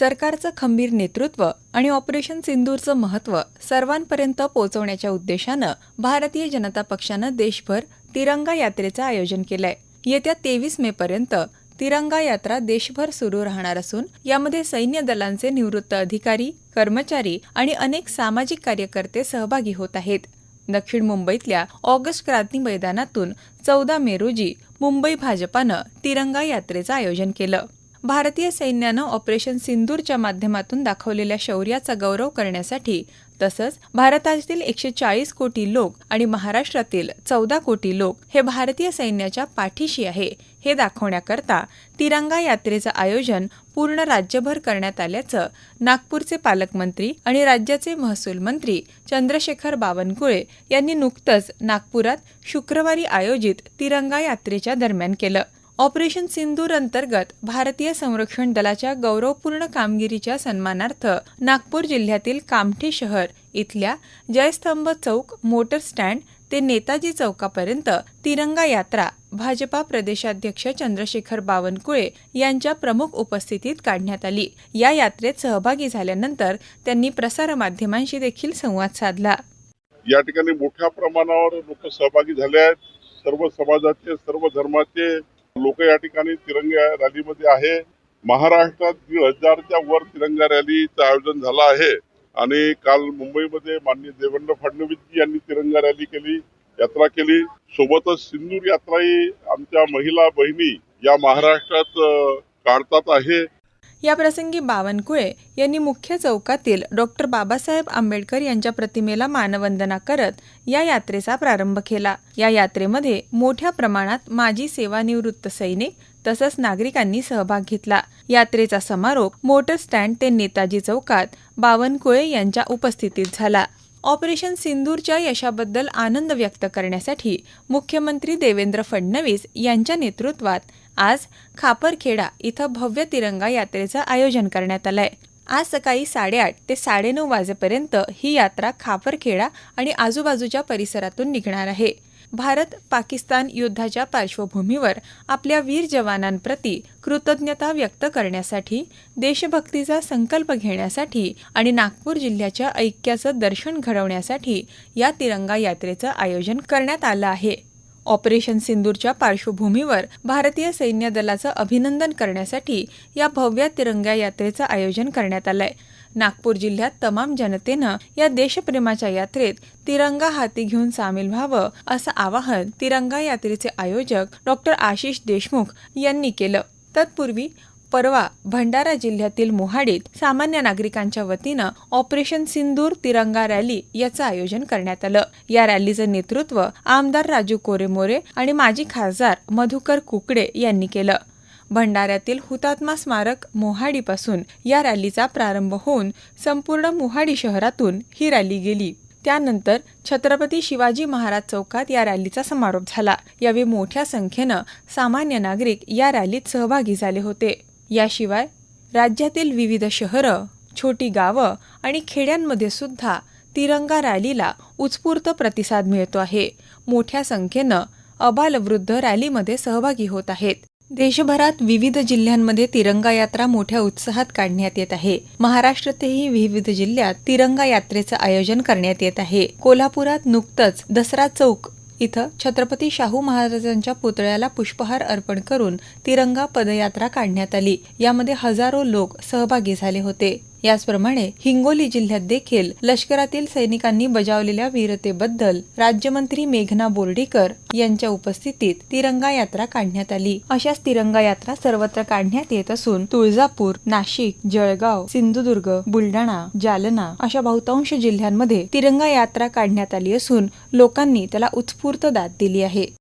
सरकारचं खंबीर नेतृत्व आणि ऑपरेशन सिंदूरचं महत्त्व सर्वांपर्यंत पोहोचवण्याच्या उद्देशानं भारतीय जनता पक्षानं देशभर तिरंगा यात्रेचं आयोजन केलंय. येत्या तेवीस मे पर्यंत तिरंगा यात्रा देशभर सुरू राहणार असून यामध्ये सैन्य दलांचे निवृत्त अधिकारी कर्मचारी आणि अनेक सामाजिक कार्यकर्ते सहभागी होत आहेत. दक्षिण मुंबईतल्या ऑगस्ट क्रांती मैदानातून चौदा मे रोजी मुंबई भाजपानं तिरंगा यात्रेचं आयोजन केलं. भारतीय सैन्यानं ऑपरेशन सिंदूरच्या माध्यमातून दाखवलेल्या शौर्याचा गौरव करण्यासाठी तसंच भारतातील एकशे चाळीस कोटी लोक आणि महाराष्ट्रातील चौदा कोटी लोक हे भारतीय सैन्याच्या पाठीशी आहे हे दाखवण्याकरता तिरंगा यात्रेचं आयोजन पूर्ण राज्यभर करण्यात आल्याचं नागपूरचे पालकमंत्री आणि राज्याचे महसूल मंत्री चंद्रशेखर बावनकुळे यांनी नुकतंच नागपुरात शुक्रवारी आयोजित तिरंगा यात्रेच्या दरम्यान केलं. ऑपरेशन सिंदूर अंतर्गत भारतीय संरक्षण दलाच्या गौरवपूर्ण कामगिरीच्या सन्मानार्थ नागपूर जिल्ह्यातील कामठी शहर इथल्या जयस्तंभ चौक मोटर स्टँड ते नेताजी चौकापर्यंत तिरंगा यात्रा भाजपा प्रदेशाध्यक्ष चंद्रशेखर बावनकुळे यांच्या प्रमुख उपस्थितीत काढण्यात आली. या यात्रेत सहभागी झाल्यानंतर त्यांनी प्रसारमाध्यमांशी देखील संवाद साधला. या ठिकाणी मोठ्या प्रमाणावर लोक सहभागी झाले आहेत. सर्व समाजाचे सर्व धर्माचे लोक या ठिकाणी तिरंगा रॅलीमध्ये आहे. महाराष्ट्रात दीड हजारच्या वर तिरंगा रॅलीचं आयोजन झालं आहे. आणि काल मुंबईमध्ये माननीय देवेंद्र फडणवीस यांनी तिरंगा रॅली केली यात्रा केली. सोबतच सिंदूर यात्राही आमच्या महिला बहिणी या महाराष्ट्रात काढतात आहे. या प्रसंगी बावनकुळे यांनी मुख्य चौकातील डॉक्टर बाबासाहेब आंबेडकर यांच्या प्रतिमेला मानवंदना करत या यात्रेचा प्रारंभ केला. या यात्रेमध्ये मोठ्या प्रमाणात माजी सेवानिवृत्त सैनिक तसंच नागरिकांनी सहभाग घेतला. यात्रेचा समारोप मोटर स्टँड ते नेताजी चौकात बावनकुळे यांच्या उपस्थितीत झाला. ऑपरेशन सिंदूरच्या यशाबद्दल आनंद व्यक्त करण्यासाठी मुख्यमंत्री देवेंद्र फडणवीस यांच्या नेतृत्वात आज खापरखेडा इथं भव्य तिरंगा यात्रेचं आयोजन करण्यात आलं आहे आज सकाळी साडेआठ ते साडेनऊ वाजेपर्यंत ही यात्रा खापरखेडा आणि आजूबाजूच्या परिसरातून निघणार आहे. भारत पाकिस्तान युद्धाच्या पार्श्वभूमीवर आपल्या वीर जवानांप्रती कृतज्ञता व्यक्त करण्यासाठी देशभक्तीचा संकल्प घेण्यासाठी आणि नागपूर जिल्ह्याच्या ऐक्याचं दर्शन घडवण्यासाठी या तिरंगा यात्रेचं आयोजन करण्यात आलं आहे. ऑपरेशन सिंदूरच्या पार्श्वभूमीवर भारतीय सैन्य दलाचं अभिनंदन करण्यासाठी या भव्य तिरंगा यात्रेचं आयोजन करण्यात आलंय. नागपूर जिल्ह्यात तमाम जनतेनं या देशप्रेमाच्या यात्रेत तिरंगा हाती घेऊन सामील व्हावं असं आवाहन तिरंगा यात्रेचे आयोजक डॉक्टर आशिष देशमुख यांनी केलं. तत्पूर्वी परवा भंडारा जिल्ह्यातील मोहाडीत सामान्य नागरिकांच्या वतीनं ऑपरेशन सिंदूर तिरंगा रॅली याचं आयोजन करण्यात आलं. या रॅलीचं नेतृत्व आमदार राजू कोरेमोरे आणि माजी खासदार मधुकर कुकडे यांनी केलं. भंडाऱ्यातील हुतात्मा स्मारक मोहाडीपासून या रॅलीचा प्रारंभ होऊन संपूर्ण मोहाडी शहरातून ही रॅली गेली. त्यानंतर छत्रपती शिवाजी महाराज चौकात या रॅलीचा समारोप झाला. यावेळी मोठ्या संख्येनं सामान्य नागरिक या रॅलीत सहभागी झाले होते. याशिवाय राज्यातील विविध शहरं छोटी गावं आणि खेड्यांमध्ये सुद्धा तिरंगा रॅलीला उत्स्फूर्त प्रतिसाद मिळतो आहे. मोठ्या संख्येनं अबालवृद्ध रॅलीमध्ये सहभागी होत आहेत. देशभरात विविध जिल्ह्यांमध्ये तिरंगा यात्रा मोठ्या उत्साहात काढण्यात येत आहे. महाराष्ट्रातही विविध जिल्ह्यात तिरंगा यात्रेचं आयोजन करण्यात येत आहे. कोल्हापुरात नुकतंच दसरा चौक इथं छत्रपती शाहू महाराजांच्या पुतळ्याला पुष्पहार अर्पण करून तिरंगा पदयात्रा काढण्यात आली. यामध्ये हजारो लोक सहभागी झाले होते. याचप्रमाणे हिंगोली जिल्ह्यात देखील लष्करातील सैनिकांनी बजावलेल्या वीरतेबद्दल राज्यमंत्री मेघना बोर्डीकर यांच्या उपस्थितीत तिरंगा यात्रा काढण्यात आली. अशाच तिरंगा यात्रा सर्वत्र काढण्यात येत असून तुळजापूर नाशिक जळगाव सिंधुदुर्ग बुलढाणा जालना अशा बहुतांश जिल्ह्यांमध्ये तिरंगा यात्रा काढण्यात आली असून लोकांनी त्याला उत्स्फूर्त दाद दिली आहे.